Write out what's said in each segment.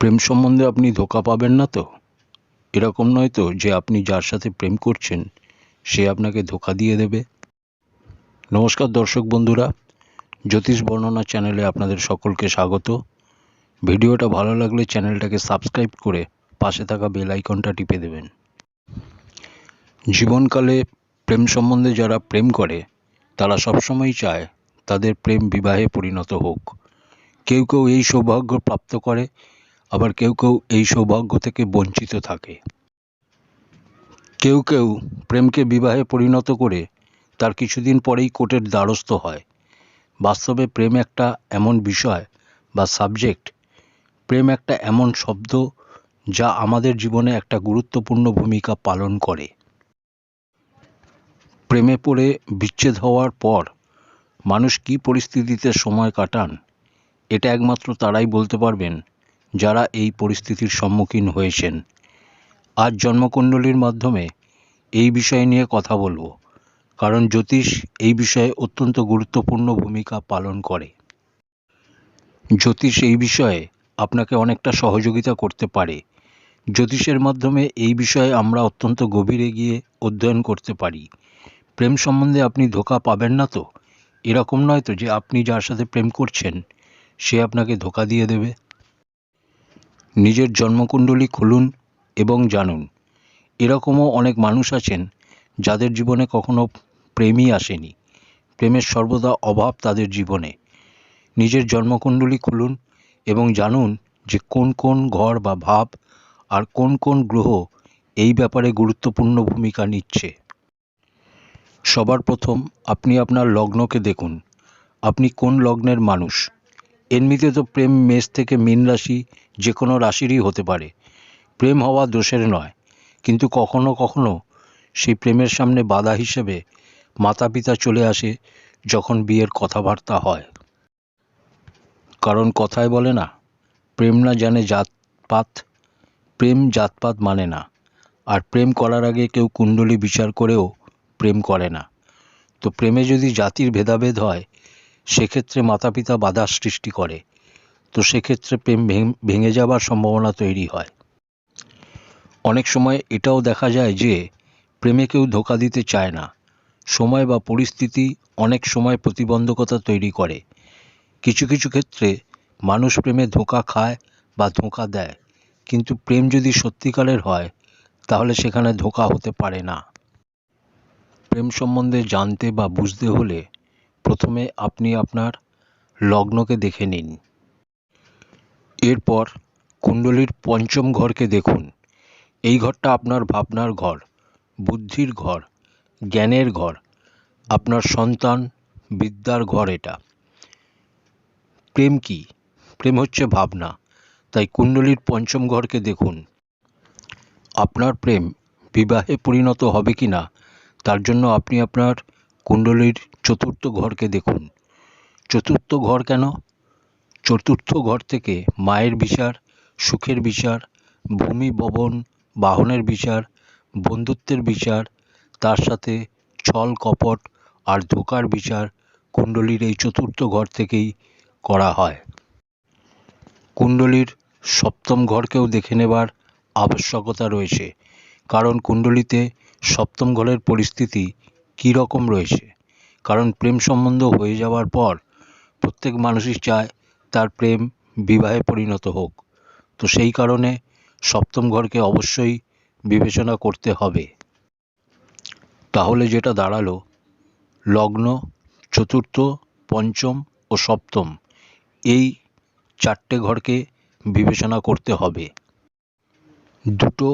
প্রেম সম্বন্ধে আপনি ধোকা পাবেন না তো? এরকম নয় তো যে আপনি যার সাথে প্রেম করছেন, সে আপনাকে ধোকা দিয়ে দেবে? নমস্কার দর্শক বন্ধুরা, জ্যোতিষ বর্ণনা চ্যানেলে আপনাদের সকলকে স্বাগত। ভিডিওটা ভালো লাগলে চ্যানেলটাকে সাবস্ক্রাইব করে পাশে থাকা বেল আইকনটা টিপে দেবেন। জীবনকালে প্রেম সম্বন্ধে যারা প্রেম করে, তারা সবসময় চায় তাদের প্রেম বিবাহে পরিণত হোক। কেউ কেউ এই সৌভাগ্য প্রাপ্ত করে আবার কেউ কেউ এই সৌভাগ্য থেকে বঞ্চিত থাকে। কেউ কেউ প্রেমকে বিবাহে পরিণত করে তার কিছুদিন পরেই কোর্টের দ্বারস্থ হয়। বাস্তবে প্রেম একটা এমন বিষয় বা সাবজেক্ট, প্রেম একটা এমন শব্দ যা আমাদের জীবনে একটা গুরুত্বপূর্ণ ভূমিকা পালন করে। প্রেমে পড়ে বিচ্ছেদ হওয়ার পর মানুষ কী পরিস্থিতিতে সময় কাটান, এটা একমাত্র তারাই বলতে পারবেন। যারা এই পরিস্থিতির সম্মুখীন হয়েছেন। আজ জন্মকুণ্ডলীর মাধ্যমে এই বিষয় নিয়ে কথা বলব, কারণ জ্যোতিষ এই বিষয়ে অত্যন্ত গুরুত্বপূর্ণ ভূমিকা পালন করে। জ্যোতিষ এই বিষয়ে আপনাকে অনেকটা সহযোগিতা করতে পারে। জ্যোতিষের মাধ্যমে এই বিষয়ে আমরা অত্যন্ত গভীরে গিয়ে অধ্যয়ন করতে পারি। প্রেম সম্বন্ধে আপনি ধোকা পাবেন না তো? এরকম নয় তো যে আপনি যার সাথে প্রেম করছেন, সে আপনাকে ধোকা দিয়ে দেবে? নিজের জন্মকুণ্ডলী খুলুন এবং জানুন। এরকমও অনেক মানুষ আছেন যাদের জীবনে কখনো প্রেমই আসেনি। প্রেমের সর্বদা অভাব তাদের জীবনে। নিজের জন্মকুণ্ডলী খুলুন এবং জানুন যে কোন কোন ঘর বা ভাব আর কোন কোন গ্রহ এই ব্যাপারে গুরুত্বপূর্ণ ভূমিকা নিচ্ছে। সবার প্রথম আপনি আপনার লগ্নকে দেখুন। আপনি কোন লগ্নের মানুষ? এমনিতে তো প্রেম মেষ থেকে মীন রাশি যে কোনো রাশিরই হতে পারে। প্রেম হওয়া দোষের নয়, কিন্তু কখনো কখনো সেই প্রেমের সামনে বাধা হিসেবে মাতা পিতা চলে আসে যখন বিয়ের কথাবার্তা হয়। কারণ কথায় বলে না, প্রেম না জানে জাতপাত, প্রেম জাতপাত মানে না। আর প্রেম করার আগে কেউ কুণ্ডলী বিচার করেও প্রেম করে না। তো প্রেমে যদি জাতির ভেদাভেদ হয় সেক্ষেত্রে মাতা পিতা বাধা সৃষ্টি করে। তো সেক্ষেত্রে প্রেম ভেঙ- ভেঙে যাবার সম্ভাবনা তৈরি হয়। অনেক সময় এটাও দেখা যায় যে প্রেমে কেউ ধোকা দিতে চায় না। সময় বা পরিস্থিতি অনেক সময় প্রতিবন্ধকতা তৈরি করে। কিছু কিছু ক্ষেত্রে মানুষ প্রেমে ধোঁকা খায় বা ধোঁকা দেয়। কিন্তু প্রেম যদি সত্যিকারের হয়, তাহলে সেখানে ধোঁকা হতে পারে না। প্রেম সম্বন্ধে জানতে বা বুঝতে হলে প্রথমে আপনি আপনার লগ্নকে দেখে নিন। এরপর কুণ্ডলীর পঞ্চম ঘরকে দেখুন। এই ঘরটা আপনার ভাবনার ঘর, বুদ্ধির ঘর, জ্ঞানের ঘর, আপনার সন্তান বিদ্যার ঘর এটা। প্রেম কি? প্রেম হচ্ছে ভাবনা, তাই কুণ্ডলীর পঞ্চম ঘরকে দেখুন। আপনার প্রেম বিবাহে পরিণত হবে কি না তার জন্য আপনি আপনার কুণ্ডলীর চতুর্থ ঘরকে দেখুন। চতুর্থ ঘর কেন? চতুর্থ ঘর থেকে মায়ের বিচার, সুখের বিচার, ভূমি ভবন বাহনের বিচার, বন্ধুত্বের বিচার, তার সাথে ছল কপট আর ধোকার বিচার কুণ্ডলীর এই চতুর্থ ঘর থেকেই করা হয়। কুণ্ডলীর সপ্তম ঘরকেও দেখে নেবার আবশ্যকতা রয়েছে, কারণ কুণ্ডলীতে সপ্তম ঘরের পরিস্থিতি কী রকম রয়েছে? কারণ প্রেম সম্বন্ধ হয়ে যাওয়ার পর প্রত্যেক মানুষই চায় তার প্রেম বিবাহে পরিণত হোক। তো সেই কারণে সপ্তম ঘরকে অবশ্যই বিবেচনা করতে হবে। তাহলে যেটা দাঁড়াল, লগ্ন, চতুর্থ, পঞ্চম ও সপ্তম, এই চারটে ঘরকে বিবেচনা করতে হবে। দুটো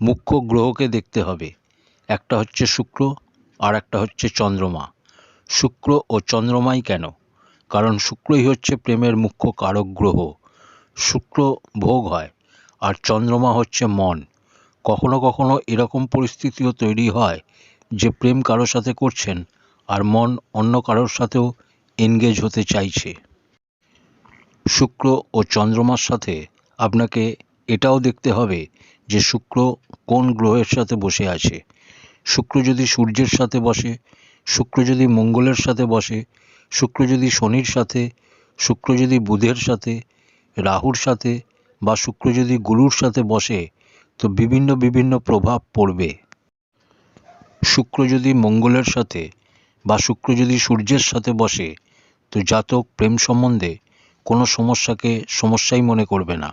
মুখ্য গ্রহকে দেখতে হবে, একটা হচ্ছে শুক্র আর একটা হচ্ছে চন্দ্রমা। শুক্র ও চন্দ্রমাই কেন? কারণ শুক্রই হচ্ছে প্রেমের মুখ্য কারক গ্রহ। শুক্র ভোগ হয়, আর চন্দ্রমা হচ্ছে মন। কখনো কখনো এরকম পরিস্থিতিও তৈরি হয় যে প্রেম কারোর সাথে করছেন, আর মন অন্য কারোর সাথেও এনগেজ হতে চাইছে। শুক্র ও চন্দ্রমার সাথে আপনাকে এটাও দেখতে হবে যে শুক্র কোন গ্রহের সাথে বসে আছে। শুক্র যদি সূর্যের সাথে বসে শুক্র যদি মঙ্গলের সাথে বসে, শুক্র যদি শনির সাথে, শুক্র যদি বুধের সাথে, রাহুর সাথে বা শুক্র যদি গুরুর সাথে বসে, তো বিভিন্ন বিভিন্ন প্রভাব পড়বে। শুক্র যদি মঙ্গলের সাথে বা শুক্র যদি সূর্যের সাথে বসে, তো জাতক প্রেম সম্বন্ধে কোনো সমস্যাকে সমস্যাই মনে করবে না।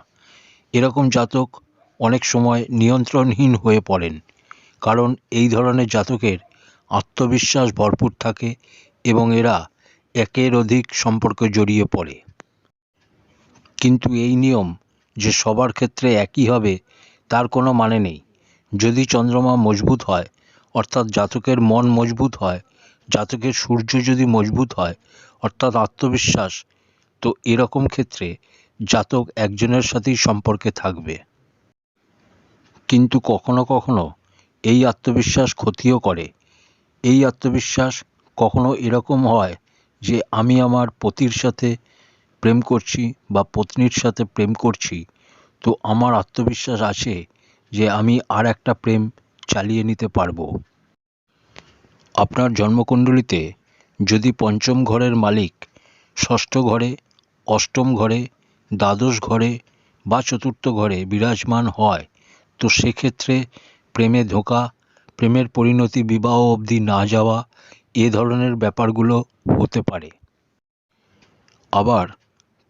এরকম জাতক অনেক সময় নিয়ন্ত্রণহীন হয়ে পড়েন, কারণ এই ধরনের জাতকের আত্মবিশ্বাস ভরপুর থাকে এবং এরা একের অধিক সম্পর্কে জড়িয়ে পড়ে। কিন্তু এই নিয়ম যে সবার ক্ষেত্রে একই হবে, তার কোনো মানে নেই। যদি চন্দ্রমা মজবুত হয়, অর্থাৎ জাতকের মন মজবুত হয়, জাতকের সূর্য যদি মজবুত হয়, অর্থাৎ আত্মবিশ্বাস, তো এরকম ক্ষেত্রে জাতক একজনের সাথেই সম্পর্কে থাকবে। কিন্তু কখনো কখনো এই আত্মবিশ্বাস ক্ষতিও করে। এই আত্মবিশ্বাস কখনো এরকম হয় যে আমি আমার পতির সাথে প্রেম করছি বা পত্নীর সাথে প্রেম করছি। তো আমার আত্মবিশ্বাস আছে যে আমি আর একটা প্রেম চালিয়ে নিতে পারব। আপনার জন্মকুণ্ডলিতে যদি পঞ্চম ঘরের মালিক, ষষ্ঠ ঘরে, অষ্টম ঘরে, দ্বাদশ ঘরে বা চতুর্থ ঘরে বিরাজমান হয়, তো সেক্ষেত্রে প্রেমে ধোঁকা প্রেমের পরিণতি বিবাহ অবধি না যাওয়া এ ধরনের ব্যাপারগুলো হতে পারে। আবার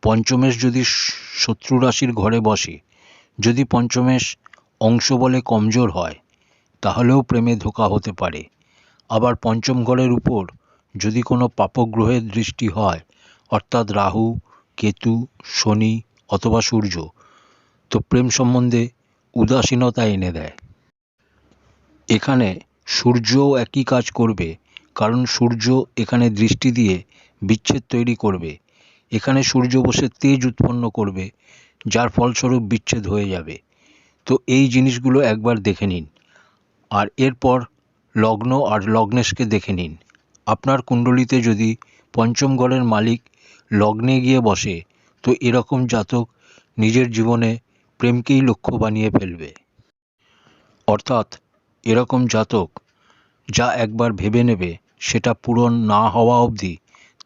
পঞ্চমেশ যদি শত্রু রাশির ঘরে বসে, যদি পঞ্চমেশ অংশ বলে কমজোর হয়, তাহলেও প্রেমে ধোকা হতে পারে। আবার পঞ্চম ঘরের উপর যদি কোনো পাপগ্রহের দৃষ্টি হয়, অর্থাৎ রাহু, কেতু, শনি অথবা সূর্য, তো প্রেম সম্বন্ধে উদাসীনতা এনে দেয়। এখানে সূর্যও একই কাজ করবে, কারণ সূর্য এখানে দৃষ্টি দিয়ে বিচ্ছেদ তৈরি করবে। এখানে সূর্য বসে তেজ উৎপন্ন করবে, যার ফলস্বরূপ বিচ্ছেদ হয়ে যাবে। তো এই জিনিসগুলো একবার দেখে নিন। আর এরপর লগ্ন আর লগ্নেশকে দেখে নিন। আপনার কুণ্ডলিতে যদি পঞ্চম ঘরের মালিক লগ্নে গিয়ে বসে, তো এরকম জাতক নিজের জীবনে প্রেমকেই লক্ষ্য বানিয়ে ফেলবে। অর্থাৎ এরকম জাতক যা একবার ভেবে নেবে সেটা পূরণ না হওয়া অবধি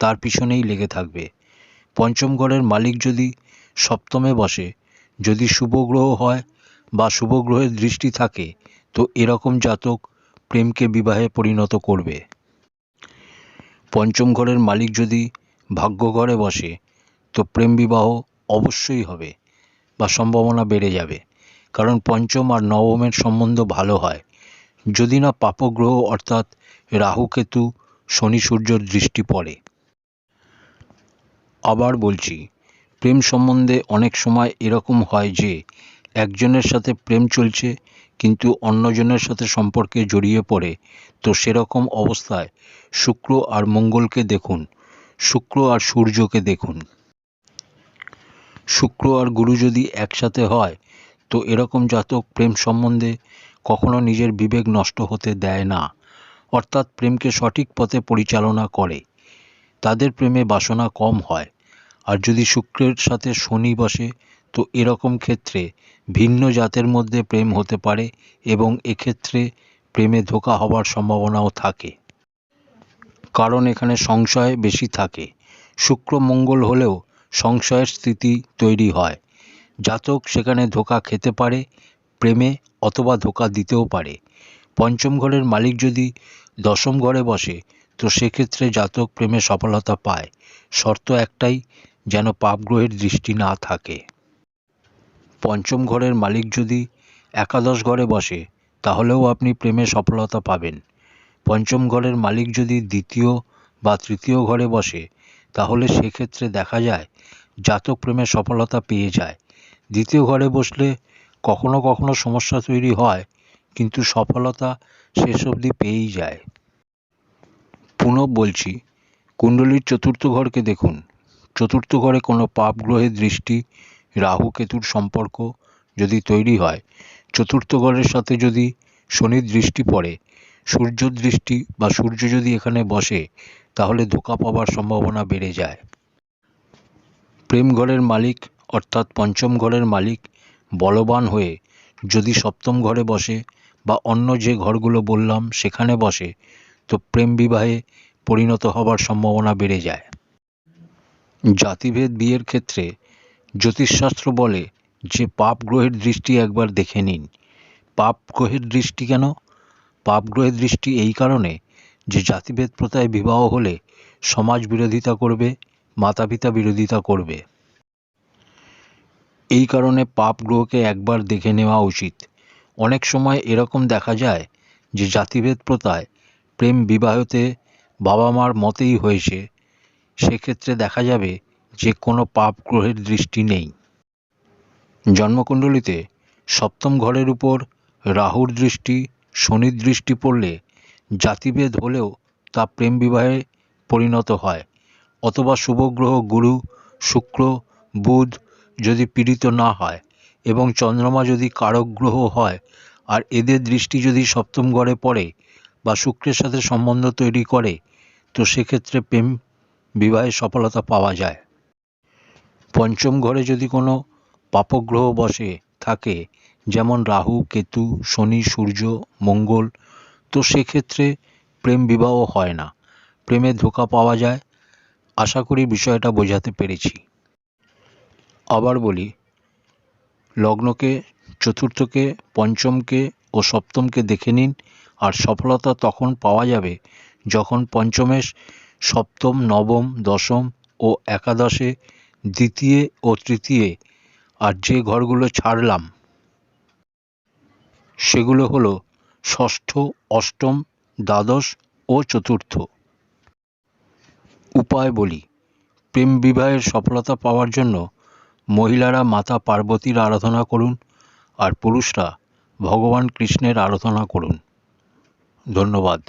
তার পিছনেই লেগে থাকবে। পঞ্চম ঘরের মালিক যদি সপ্তমে বসে, যদি শুভ গ্রহ হয় বা শুভ গ্রহের দৃষ্টি থাকে, তো এরকম জাতক প্রেমকে বিবাহে পরিণত করবে। পঞ্চম ঘরের মালিক যদি ভাগ্য ঘরে বসে, তো প্রেম বিবাহ অবশ্যই হবে বা সম্ভাবনা বেড়ে যাবে। কারণ পঞ্চম আর নবমের সম্বন্ধ ভালো হয়। যদি না পাপগ্রহ, অর্থাৎ রাহু কেতু শনি সূর্যর দৃষ্টি পড়ে। আবার বলছি, প্রেম সম্বন্ধে অনেক সময় এরকম হয় যে, একজনের সাথে প্রেম চলছে, কিন্তু অন্যজনের সাথে সম্পর্কে জড়িয়ে পড়ে। তো সেরকম অবস্থায় শুক্র আর মঙ্গলকে দেখুন, শুক্র আর সূর্যকে দেখুন। শুক্র আর গুরু যদি একসাথে হয়, তো এরকম জাতক প্রেম সম্বন্ধে কখনো নিজের বিবেক নষ্ট হতে দেয় না, অর্থাৎ প্রেমকে সঠিক পথে পরিচালনা করে। তাদের প্রেমে বাসনা কম হয়, আর যদি শুক্রের সাথে শনি বসে, তো এরকম ক্ষেত্রে ভিন্ন জাতের মধ্যে প্রেম হতে পারে এবং এক্ষেত্রে প্রেমে ধোকা হওয়ার সম্ভাবনাও থাকে। কারণ এখানে সংশয় বেশি থাকে। শুক্র মঙ্গল হলেও সংশয়ের স্থিতি তৈরি হয়। জাতক সেখানে ধোঁকা খেতে পারে, প্রেমে অথবা ধোকা দিতেও পারে। পঞ্চম ঘরের মালিক যদি দশম ঘরে বসে, তো সেক্ষেত্রে জাতক প্রেমে সফলতা পায়। শর্ত একটাই, যেন পাপগ্রহের দৃষ্টি না থাকে। পঞ্চম ঘরের মালিক যদি একাদশ ঘরে বসে, তাহলেও আপনি প্রেমে সফলতা পাবেন। পঞ্চম ঘরের মালিক যদি দ্বিতীয় বা তৃতীয় ঘরে বসে, তাহলে সেক্ষেত্রে দেখা যায়, জাতক প্রেমে সফলতা পেয়ে যায়। দ্বিতীয় ঘরে বসলে কখনো কখনো সমস্যা তৈরি হয়, কিন্তু সফলতা শেষ অবধি পেয়েই যায়। পুনঃ বলছি, কুণ্ডলীর চতুর্থ ঘরকে দেখুন। চতুর্থ ঘরে কোনো পাপ গ্রহের দৃষ্টি, রাহু কেতুর সম্পর্ক যদি তৈরি হয়, চতুর্থ ঘরের সাথে যদি শনির দৃষ্টি পড়ে, সূর্য দৃষ্টি বা সূর্য যদি এখানে বসে, তাহলে ধোকা পাওয়ার সম্ভাবনা বেড়ে যায়। প্রেম ঘরের মালিক অর্থাৎ পঞ্চম ঘরের মালিক বলবান হয়ে যদি সপ্তম ঘরে বসে বা অন্য যে ঘরগুলো বললাম সেখানে বসে, তো প্রেম বিবাহে পরিণত হবার সম্ভাবনা বেড়ে যায়। জাতিভেদ বিয়ের ক্ষেত্রে জ্যোতিষশাস্ত্র বলে যে পাপ গ্রহের দৃষ্টি একবার দেখে নিন। পাপ গ্রহের দৃষ্টি কেন? পাপ গ্রহের দৃষ্টি এই কারণে যে জাতিভেদ প্রথায় বিবাহ হলে সমাজ বিরোধিতা করবে মাতা পিতা বিরোধিতা করবে। এই কারণে পাপ গ্রহকে একবার দেখে নেওয়া উচিত। অনেক সময় এরকম দেখা যায় যে জাতিভেদ প্রথায় প্রেম বিবাহতে বাবা মার মতেই হয়েছে। সেক্ষেত্রে দেখা যাবে যে কোনো পাপ গ্রহের দৃষ্টি নেই। জন্মকুণ্ডলিতে সপ্তম ঘরের উপর রাহুর দৃষ্টি, শনির দৃষ্টি পড়লে জাতিভেদ হলেও তা প্রেম বিবাহে পরিণত হয়। অথবা শুভগ্রহ গুরু, শুক্র, বুধ যদি পীড়িত না হয় এবং চন্দ্রমা যদি কারক গ্রহ হয় আর এদের দৃষ্টি যদি সপ্তম ঘরে পড়ে বা শুক্রের সাথে সম্বন্ধ তৈরি করে, তো সেক্ষেত্রে প্রেম বিবাহে সফলতা পাওয়া যায়। পঞ্চম ঘরে যদি কোনো পাপগ্রহ বসে থাকে, যেমন রাহু, কেতু, শনি, সূর্য, মঙ্গল, তো সেক্ষেত্রে প্রেম বিবাহ হয় না। প্রেমে ধোকা পাওয়া যায়। আশা করি বিষয়টা বোঝাতে পেরেছি। আবার বলি, লগ্নকে, চতুর্থকে, পঞ্চমকে ও সপ্তমকে দেখে নিন আর সফলতা তখন পাওয়া যাবে যখন পঞ্চমেশ, সপ্তম, নবম, দশম ও একাদশে, দ্বিতীয় ও তৃতীয় আর যে ঘরগুলো ছাড়লাম। সেগুলো হলো ষষ্ঠ, অষ্টম, দ্বাদশ ও চতুর্থ। উপায় বলি, প্রেম বিবাহের সফলতা পাওয়ার জন্য মহিলারা মাতা পার্বতীর আরাধনা করুন আর পুরুষরা ভগবান কৃষ্ণের আরাধনা করুন। ধন্যবাদ।